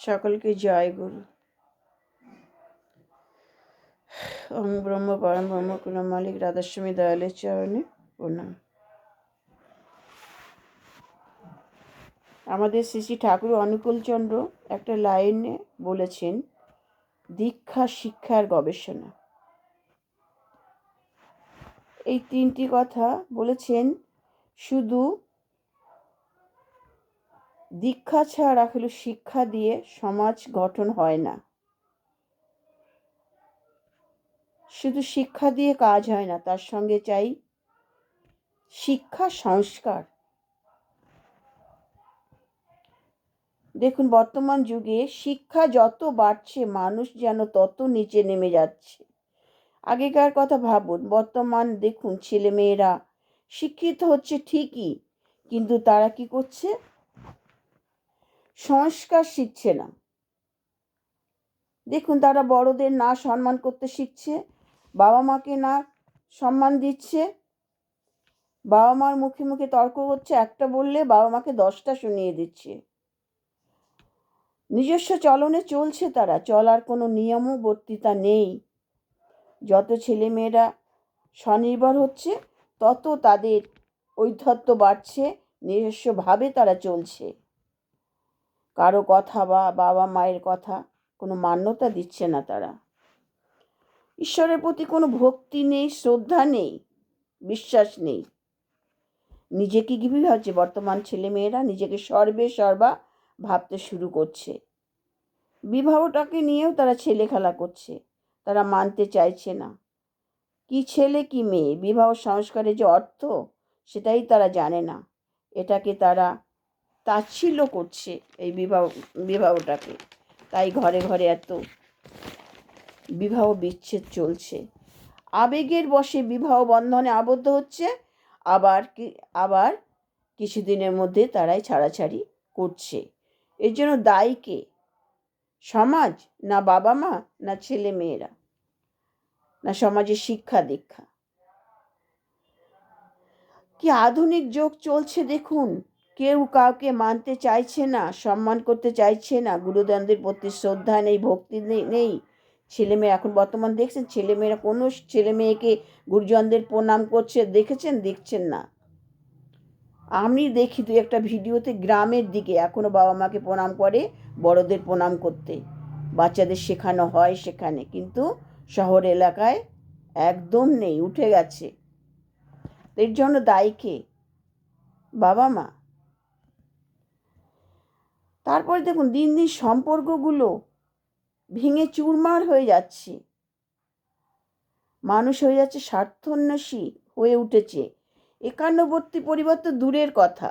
সকলকে জয় গুরু। ওম ব্রহ্ম পরম ব্রহ্ম কুল মালিক রাধাস্বামী দয়ালের চরণে প্রণাম। আমাদের শ্রী শ্রী ঠাকুর অনুকূলচন্দ্র একটা লাইনে বলেছেন, দীক্ষা শিক্ষার গবেষণা। এই তিনটি কথা বলেছেন, শুধু দীক্ষা ছাড়া হলো শিক্ষা দিয়ে সমাজ গঠন হয় না। শুধু শিক্ষা দিয়ে কাজ হয় না, তার সঙ্গে চাই শিক্ষা সংস্কার। দেখুন, বর্তমান যুগে শিক্ষা যত বাড়ছে, মানুষ যেন তত নিচে নেমে যাচ্ছে। আগেকার কথা ভাবুন, বর্তমান দেখুন, ছেলেমেয়েরা শিক্ষিত হচ্ছে ঠিকই, কিন্তু তারা কি করছে? সংস্কার শিখছে না। দেখুন, তারা বড়দের না সম্মান করতে শিখছে, বাবা মাকে না সম্মান দিচ্ছে। বাবা মার মুখে মুখে তর্ক হচ্ছে, একটা বললে বাবা মাকে দশটা শুনিয়ে দিচ্ছে। নিজস্ব চলনে চলছে তারা, চলার কোনো নিয়মও বর্তিতা নেই। যত ছেলেমেয়েরা স্বনির্ভর হচ্ছে, তত তাদের ঔদ্ধত্য বাড়ছে, নিজস্বভাবে তারা চলছে। কারও কথা বা বাবা মায়ের কথা কোনো মান্যতা দিচ্ছে না তারা। ঈশ্বরের প্রতি কোনো ভক্তি নেই, শ্রদ্ধা নেই, বিশ্বাস নেই। নিজেকে কি ভাবছে বর্তমান ছেলেমেয়েরা নিজেকে সর্বে সর্বা ভাবতে শুরু করছে। বিবাহটাকে নিয়েও তারা ছেলে খেলা করছে, তারা মানতে চাইছে না। কি ছেলে, কি মেয়ে? বিবাহ সংস্কারের যে অর্থ, সেটাই তারা জানে না। এটাকে তারা তাচ্ছিল্য করছে এই বিবাহ, বিবাহটাকে। তাই ঘরে ঘরে এত বিবাহ বিচ্ছেদ চলছে। আবেগের বসে বিবাহ বন্ধনে আবদ্ধ হচ্ছে। আবার কি, আবার কিছুদিনের মধ্যে তারাই ছাড়াছাড়ি করছে। এর জন্য দায়ী কে? সমাজ? না বাবা মা? না ছেলে মেয়েরা? না সমাজের শিক্ষা দীক্ষা? কি আধুনিক যুগ চলছে দেখুন। কেউ কাউকে মানতে চাইছে না, সম্মান করতে চাইছে না গুরুজনদের প্রতি শ্রদ্ধা নেই, ভক্তি নেই নেই। ছেলে মেয়ে এখন বর্তমান দেখছেন ছেলে মেয়েরা কোনো ছেলে মেয়েকে গুরুজনদের প্রণাম করছে, দেখেছেন? দেখছেন না। আমি দেখি তুই একটা ভিডিওতে গ্রামের দিকে এখনও বাবা মাকে প্রণাম করে, বড়দের প্রণাম করতে। বাচ্চাদের শেখানো হয় সেখানে, কিন্তু শহর এলাকায় একদম নেই, উঠে গেছে। এর জন্য দায়ী কে? বাবা মা। তারপরে দেখুন, দিন দিন সম্পর্কগুলো ভেঙে চুরমার হয়ে যাচ্ছে। মানুষ হয়ে যাচ্ছে স্বার্থন্বেষী হয়ে উঠেছে। একান্নবর্তী পরিবর্তন দূরের কথা।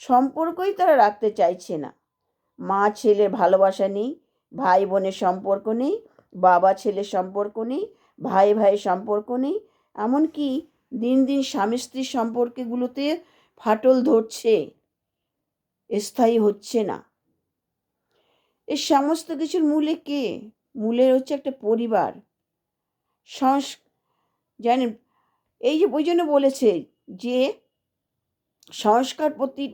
সম্পর্কই তারা রাখতে চাইছে না। মা ছেলের ভালোবাসা নেই, ভাই বোনের সম্পর্ক নেই, বাবা ছেলের সম্পর্ক নেই, ভাই ভাইয়ের সম্পর্ক নেই, এমনকি দিন দিন স্বামী স্ত্রীর সম্পর্কগুলোতে ফাটল ধরছে। স্থায়ী হচ্ছে না। এই সমস্ত কিছুর মূলে কে? মূলে হচ্ছে একটা পরিবার। সংস, জানেন, এই যে ওই জন্য বলেছে যে সংস্কার প্রতি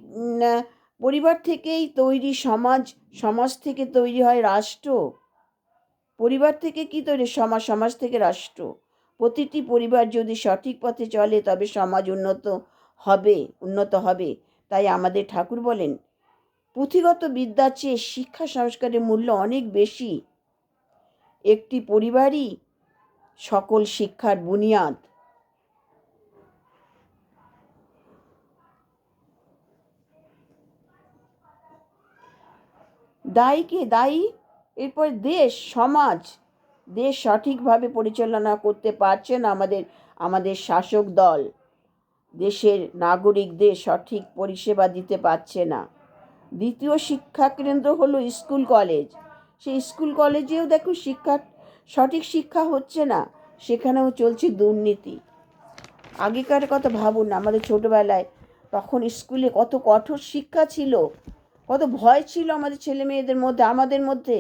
পরিবার থেকেই তৈরি সমাজ সমাজ থেকে তৈরি হয় রাষ্ট্র। পরিবার থেকে কি তৈরি? সমাজ সমাজ থেকে রাষ্ট্র। প্রতিটি পরিবার যদি সঠিক পথে চলে, তবে সমাজ উন্নত হবে উন্নত হবে। তাই আমাদের ঠাকুর বলেন, পুঁথিগত বিদ্যার চেয়ে শিক্ষা সংস্কারের মূল্য অনেক বেশি। একটি পরিবারই সকল শিক্ষার বুনিয়াদ। দায়ীকে দায়ী? এরপর দেশ, সমাজ দেশ সঠিকভাবে পরিচালনা করতে পারছে না আমাদের আমাদের শাসক দল। দেশের নাগরিকদের সঠিক পরিষেবা দিতে পারছে না। দ্বিতীয় শিক্ষা কেন্দ্র হলো স্কুল কলেজ। সেই স্কুল কলেজেও দেখো শিক্ষা, সঠিক শিক্ষা হচ্ছে না, সেখানেও চলছে দুর্নীতি। আগেকার কথা ভাবুন আমাদের ছোটোবেলায় তখন স্কুলে কত কঠোর শিক্ষা ছিল, কত ভয় ছিল আমাদের ছেলে মেয়েদের মধ্যে, আমাদের মধ্যে।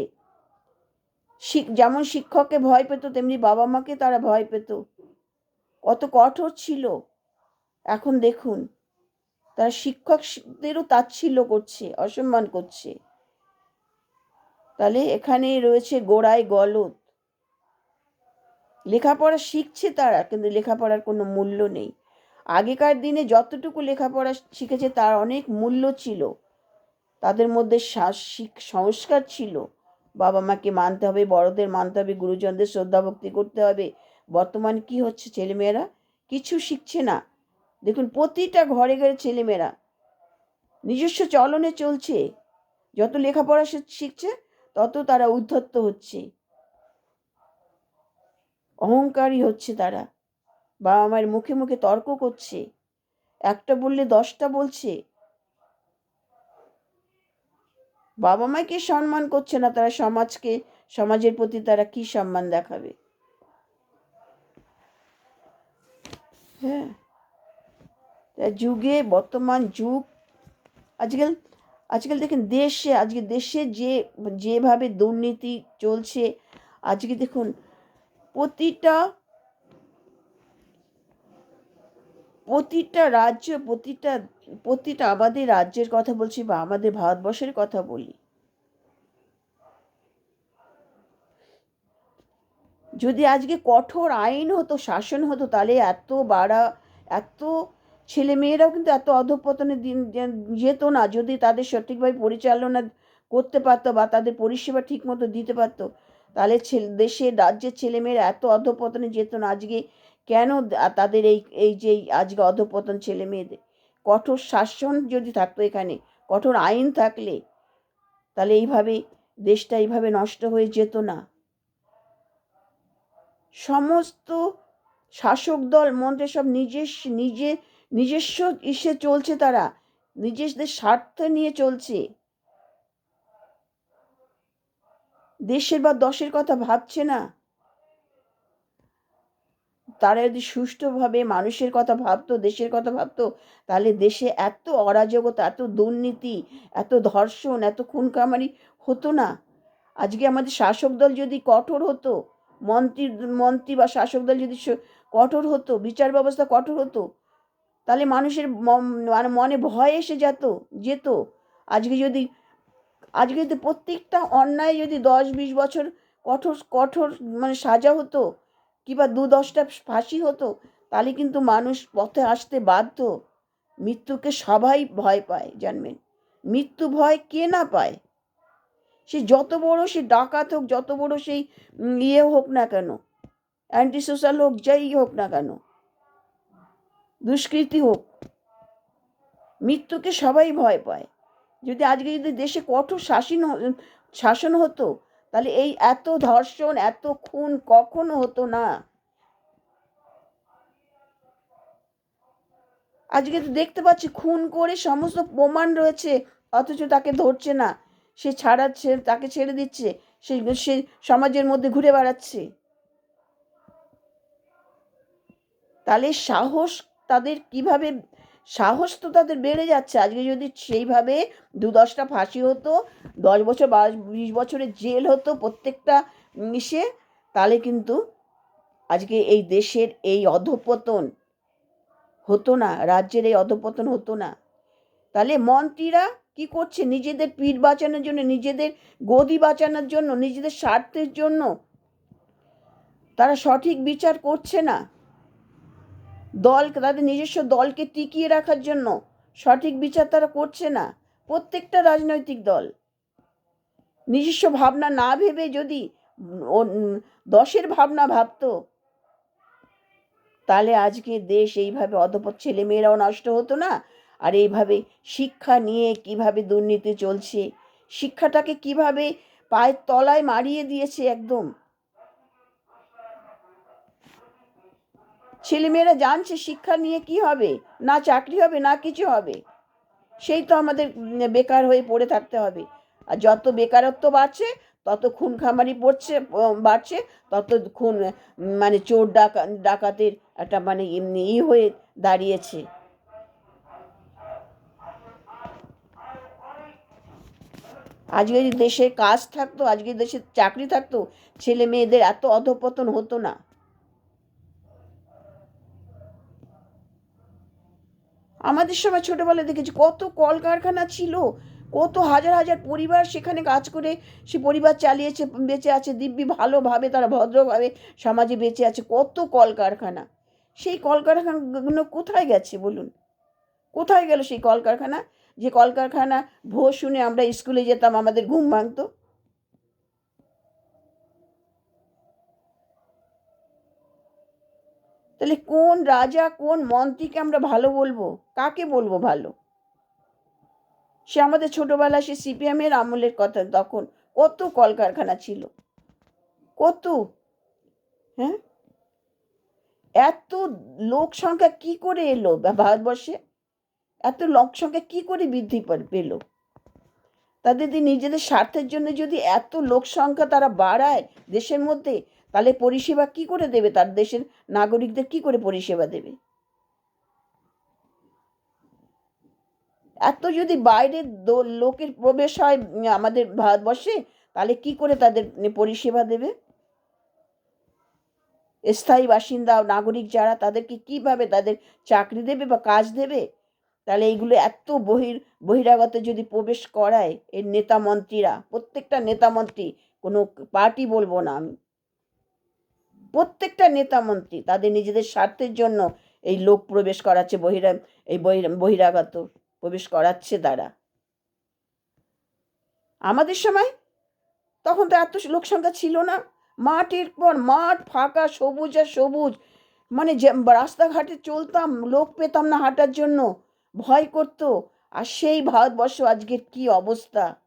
যেমন শিক্ষককে ভয় পেত, তেমনি বাবা মাকে তারা ভয় পেত। কত কঠোর ছিল। এখন দেখুন, তারা শিক্ষকদেরও তাচ্ছিল্য করছে, অসম্মান করছে। তাহলে এখানে রয়েছে গোড়ায় গলদ। লেখাপড়া শিখছে তারা, কিন্তু লেখাপড়ার কোনো মূল্য নেই। আগেকার দিনে যতটুকু লেখাপড়া শিখেছে, তার অনেক মূল্য ছিল। তাদের মধ্যে সংস্কার ছিল। বাবা মাকে মানতে হবে, বড়দের মানতে হবে, গুরুজনদের শ্রদ্ধা ভক্তি করতে হবে। বর্তমান কি হচ্ছে ছেলেমেয়েরা? কিছু শিখছে না। দেখুন, প্রতিটা ঘরে ঘরে ছেলেমেয়েরা নিজস্ব চলনে চলছে। যত লেখাপড়া শিখছে, তত তারা উদ্ধত্ত হচ্ছে। অহংকারী হচ্ছে তারা। বাবা মায়ের মুখে মুখে তর্ক করছে। একটা বললে দশটা বলছে। বাবা মাকে সম্মান করছে না? তারা সমাজকে, সমাজের প্রতি তারা কি সম্মান দেখাবে? হ্যাঁ। যুগে, বর্তমান যুগ, আজকাল আজকাল দেখেন দেশে, আজকে দেশে যে, যেভাবে দুর্নীতি চলছে, আজকে দেখুন প্রতিটা প্রতিটা রাজ্য, প্রতিটা প্রতিটা আমাদের রাজ্যের কথা বলছি বা আমাদের ভারতবর্ষের কথা বলি। যদি আজকে কঠোর আইন হতো, শাসন হতো, তাহলে এত বাড়া, এত ছেলে মেয়েরাও কিন্তু এত অধপতনে দিন যেত না। যদি তাদের সঠিকভাবে পরিচালনা করতে পারতো বা তাদের পরিষেবা ঠিকমতো দিতে পারতো, তাহলে ছেলে, দেশের রাজ্যের ছেলেমেয়েরা এত অধপতনে যেত না। আজকে কেন তাদের এই এই যে আজকে অধপতন ছেলে মেয়েদের? কঠোর শাসন যদি থাকতো এখানে, কঠোর আইন থাকলে, তাহলে এইভাবে দেশটা এইভাবে নষ্ট হয়ে যেত না। সমস্ত শাসক দল, মন্ত্রে সব নিজস্ব নিজে, নিজস্ব ইসে চলছে তারা। নিজেদের স্বার্থ নিয়ে চলছে। দেশের বা দশের কথা ভাবছে না। তারা যদি সুষ্ঠুভাবে মানুষের কথা ভাবতো, দেশের কথা ভাবতো, তাহলে দেশে এত অরাজকতা, এত দুর্নীতি, এত ধর্ষণ, এত খুনকামারি হতো না। আজকে আমাদের শাসক দল যদি কঠোর হতো, মন্ত্রী মন্ত্রী বা শাসক দল যদি কঠোর হতো, বিচার ব্যবস্থা কঠোর হতো, তাহলে মানুষের মানে মনে ভয় এসে যেত যেত। আজকে যদি আজকে যদি প্রত্যেকটা অন্যায় যদি দশ বিশ বছর কঠোর কঠোর মানে সাজা হতো কিংবা দু দশটা ফাঁসি হতো, তাহলে কিন্তু মানুষ পথে আসতে বাধ্য। মৃত্যুকে সবাই ভয় পায়, জানবেন। মৃত্যু ভয় কে না পায়? সে যত বড় সে ডাকাত হোক, যত বড় সেই ইয়ে হোক না কেন অ্যান্টি সোশ্যাল হোক, যাই হোক না কেন, দুষ্কৃতি হোক, মৃত্যুকে সবাই ভয় পায়। যদি আজকে যদি দেশে কঠোর শাসন শাসন হতো তাহলে এই এত ধর্ষণ, এত খুন কখনো হতো না। আজকে তো দেখতে পাচ্ছি খুন করে সমস্ত প্রমাণ রয়েছে, অথচ তাকে ধরছে না। সে ছাড়াচ্ছে, তাকে ছেড়ে দিচ্ছে, সে সে সমাজের মধ্যে ঘুরে বেড়াচ্ছে। তাহলে সাহস তাদের কীভাবে সাহস তো তাদের বেড়ে যাচ্ছে। আজকে যদি সেইভাবে দু দশটা ফাঁসি হতো, দশ বছর বিশ বছরের জেল হতো প্রত্যেকটা মিশে, তাহলে কিন্তু আজকে এই দেশের এই অধপতন হতো না, রাজ্যের এই অধপতন হতো না। তাহলে মন্ত্রীরা কি করছে? নিজেদের পিঠ বাঁচানোর জন্য, নিজেদের গদি বাঁচানোর জন্য, নিজেদের স্বার্থের জন্য তারা সঠিক বিচার করছে না। দল তাদের নিজস্ব দলকে টিকিয়ে রাখার জন্য সঠিক বিচার তারা করছে না। প্রত্যেকটা রাজনৈতিক দল। নিজস্ব ভাবনা না ভেবে যদি দশের ভাবনা ভাবতো, তাহলে আজকে দেশ এইভাবে অধপত ছেলেমেয়েরাও নষ্ট হতো না। আর এইভাবে শিক্ষা নিয়ে কীভাবে দুর্নীতি চলছে, শিক্ষাটাকে কীভাবে পায়ের তলায় মারিয়ে দিয়েছে একদম। ছেলেমেয়েরা জানছে শিক্ষা নিয়ে কি হবে, না চাকরি হবে, না কিছু হবে। সেই তো আমাদের বেকার হয়ে পড়ে থাকতে হবে। আর যত বেকারত্ব বাড়ছে, তত খুন খামারি পড়ছে বাড়ছে, তত খুন মানে চোর ডাকা, ডাকাতের একটা মানে ই হয়ে দাঁড়িয়েছে। আজকে যদি দেশে কাজ থাকতো, আজকে দেশে চাকরি থাকতো ছেলে মেয়েদের এত অধপতন হতো না। আমাদের সময় ছোটোবেলায় দেখেছি কত কলকারখানা ছিল, কত হাজার হাজার পরিবার সেখানে কাজ করে সে পরিবার চালিয়েছে, বেঁচে আছে, দিব্যি ভালোভাবে তারা ভদ্রভাবে সমাজে বেঁচে আছে, কত কলকারখানা। সেই কলকারখানাগুলো কোথায় গেছে বলুন? কোথায় গেল সেই কলকারখানা? যে কলকারখানা ভোর শুনে আমরা স্কুলে যেতাম, আমাদের ঘুম ভাঙতো। তাহলে কোন রাজা, কোন মন্ত্রীকে আমরা ভালো বলব? কাকে বলব ভালো? সে আমাদের ছোটবেলা সে সিপিএমের আমলের কথা, তখন কত কলকারখানা ছিল। কত? হ্যাঁ? এত লোক সংখ্যা কি করে এলো ভারতবর্ষে? এত লোক সংখ্যা কি করে বৃদ্ধি পেল? তাদের নিজেদের স্বার্থের জন্য যদি এত লোক সংখ্যা তারা বাড়ায়, দেশের মধ্যে তাহলে পরিষেবা কি করে দেবে? তার দেশের নাগরিকদের কি করে পরিষেবা দেবে? এত যদি বাইরের লোকের প্রবেশ হয় আমাদের ভারতবর্ষে, তাহলে কি করে তাদের পরিষেবা দেবে? স্থায়ী বাসিন্দা নাগরিক যারা, তাদেরকে কীভাবে তাদের চাকরি দেবে বা কাজ দেবে? তাহলে এইগুলো এত বহির, বহিরাগত যদি প্রবেশ করায়, এর নেতা মন্ত্রীরা, প্রত্যেকটা নেতা মন্ত্রী, কোনো পার্টি বলব না আমি। প্রত্যেকটা নেতা মন্ত্রী তাদের নিজেদের স্বার্থের জন্য এই লোক প্রবেশ করাচ্ছে বহিরা এই বহিরাগত প্রবেশ করাচ্ছে তারা। আমাদের সময় তখন তো এত লোক সংখ্যা ছিল না। মাঠের পর মাঠ ফাঁকা, সবুজ আর সবুজ। মানে যে রাস্তাঘাটে চলতাম, লোক পেতাম না হাঁটার জন্য। ভয় করতো। আর সেই ভারতবর্ষ আজকের কি অবস্থা?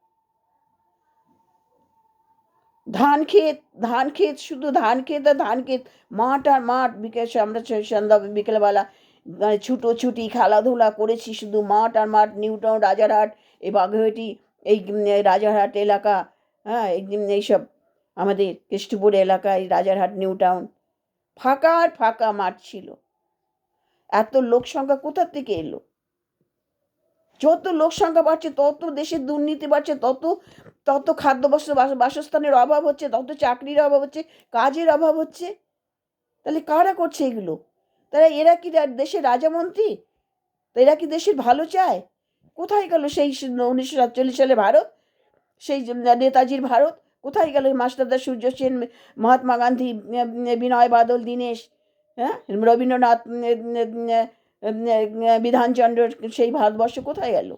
ধান ক্ষেত ধান ক্ষেত শুধু ধান ক্ষেত আর ধান ক্ষেত, মাঠ আর মাঠ, বিকেল, আমরা সন্ধ্যা বিকেলবেলা মানে ছুটোছুটি খেলাধুলা করেছি শুধু মাঠ আর মাঠ, নিউটাউন, রাজারহাট, এই বাঘেটি এই রাজারহাট এলাকা হ্যাঁ এইসব আমাদের কেষ্টপুর এলাকায় রাজারহাট, নিউটাউন, ফাঁকা আর ফাঁকা মাঠ ছিল। এত লোক সংখ্যা কোথার থেকে এলো? যত লোক সংখ্যা বাড়ছে, তত দেশের দুর্নীতি বাড়ছে, তত তত খাদ্য বস্ত্র বাসস্থানের অভাব হচ্ছে, তত চাকরির অভাব হচ্ছে, কাজের অভাব হচ্ছে। তাহলে কারা করছে এগুলো? তারা এরা কি দেশের রাজামন্ত্রী? এরা কি দেশের ভালো চায়? কোথায় গেল সেই উনিশশো সাতচল্লিশ সালে ভারত? সেই নেতাজির ভারত? কোথায় গেল মাস্টারদা সূর্য সেন, মহাত্মা গান্ধী বিনয় বাদল, দীনেশ হ্যাঁ? রবীন্দ্রনাথ বিধানচন্দ্র সেই ভারতবর্ষ কোথায় গেল?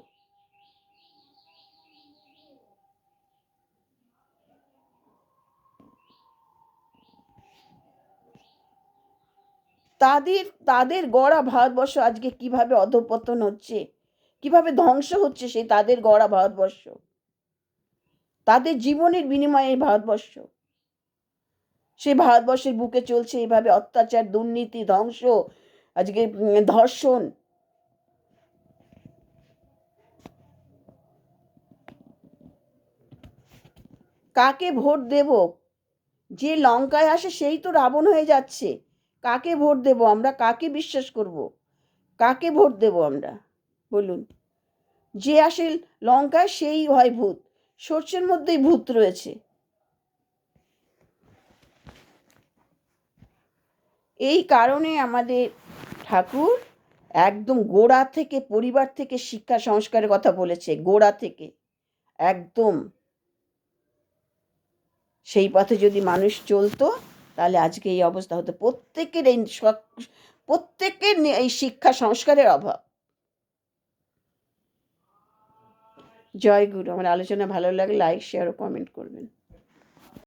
তাদের তাদের গড়া ভারতবর্ষ আজকে কীভাবে অধপতন হচ্ছে? কীভাবে ধ্বংস হচ্ছে সেই তাদের গড়া ভারতবর্ষ? তাদের জীবনের বিনিময়ে ভারতবর্ষ। সেই ভারতবর্ষের বুকে চলছে এভাবে অত্যাচার, দুর্নীতি, ধ্বংস আজকে ধর্ষণ। কাকে ভোট দেব? যে লঙ্কায় আসে সেই তো রাবণ হয়ে যাচ্ছে। কাকে ভোট দেব আমরা? কাকে বিশ্বাস করব? কাকে ভোট দেব আমরা? বলুন। যে আসে লঙ্কায় সেই হয় ভূত। সর্ষের মধ্যেই ভূত রয়েছে। এই কারণে আমাদের ঠাকুর একদম গোড়া থেকে, পরিবার থেকে শিক্ষা সংস্কারের কথা বলেছে, গোড়া থেকে। একদম। সেই পথে যদি মানুষ চলতো, তাহলে আজকে এই অবস্থা হতো। প্রত্যেকের এই প্রত্যেকের এই শিক্ষা সংস্কারের অভাব। জয় গুরু। আমার আলোচনা ভালো লাগলে লাইক শেয়ার ও কমেন্ট করবেন।